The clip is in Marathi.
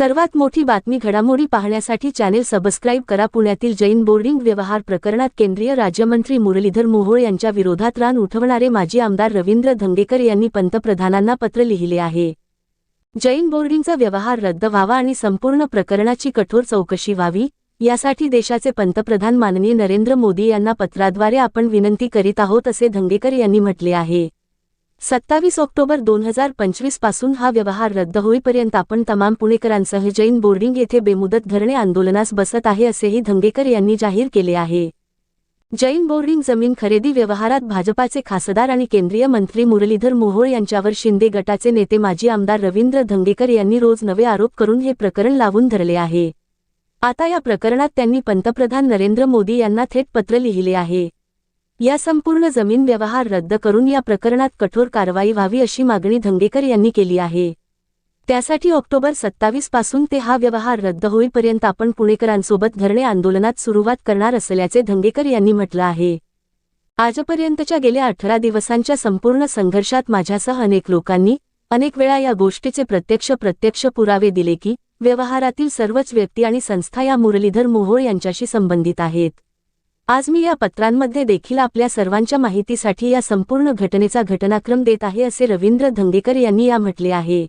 सर्वात मोठी बातमी घडामोडी पाहण्यासाठी चॅनेल सबस्क्राईब करा. पुण्यातील जैन बोर्डिंग व्यवहार प्रकरणात केंद्रीय राज्यमंत्री मुरलीधर मोहोळ यांच्या विरोधात रान उठवणारे माजी आमदार रवींद्र धंगेकर यांनी पंतप्रधानांना पत्र लिहिले आहे. जैन बोर्डिंगचा व्यवहार रद्द व्हावा आणि संपूर्ण प्रकरणाची कठोर चौकशी व्हावी यासाठी देशाचे पंतप्रधान माननीय नरेंद्र मोदी यांना पत्राद्वारे आपण विनंती करीत आहोत असे धंगेकर यांनी म्हटले आहे. सत्तावीस ऑक्टोबर दोन हजार पंचवीसपासून हा व्यवहार रद्द होईपर्यंत आपण तमाम पुणेकरांसह जैन बोर्डिंग येथे बेमुदत धरणे आंदोलनास बसत आहे असेही धंगेकर यांनी जाहीर केले आहे. जैन बोर्डिंग जमीन खरेदी व्यवहारात भाजपाचे खासदार आणि केंद्रीय मंत्री मुरलीधर मोहोळ यांच्यावर शिंदे गटाचे नेते माजी आमदार रवींद्र धंगेकर यांनी रोज नवे आरोप करून हे प्रकरण लावून धरले आहे. आता या प्रकरणात त्यांनी पंतप्रधान नरेंद्र मोदी यांना थेट पत्र लिहिले आहे. या संपूर्ण जमीन व्यवहार रद्द करून या प्रकरणात कठोर कारवाई व्हावी अशी मागणी धंगेकर यांनी केली आहे. त्यासाठी ऑक्टोबर सत्तावीसपासून ते हा व्यवहार रद्द होईपर्यंत आपण पुणेकरांसोबत धरणे आंदोलनात सुरुवात करणार असल्याचे धंगेकर यांनी म्हटलं आहे. आजपर्यंतच्या गेल्या अठरा दिवसांच्या संपूर्ण संघर्षात माझ्यासह अनेक लोकांनी अनेक वेळा या गोष्टीचे प्रत्यक्ष प्रत्यक्ष पुरावे दिले की व्यवहारातील सर्वच व्यक्ती आणि संस्था या मुरलीधर मोहोळ यांच्याशी संबंधित आहेत. आज मी या पत्रांमध्ये देखील आपल्या सर्वांच्या माहितीसाठी या संपूर्ण घटनेचा घटनाक्रम देत आहे असे रवींद्र धंगेकर यांनी या म्हटले आहे.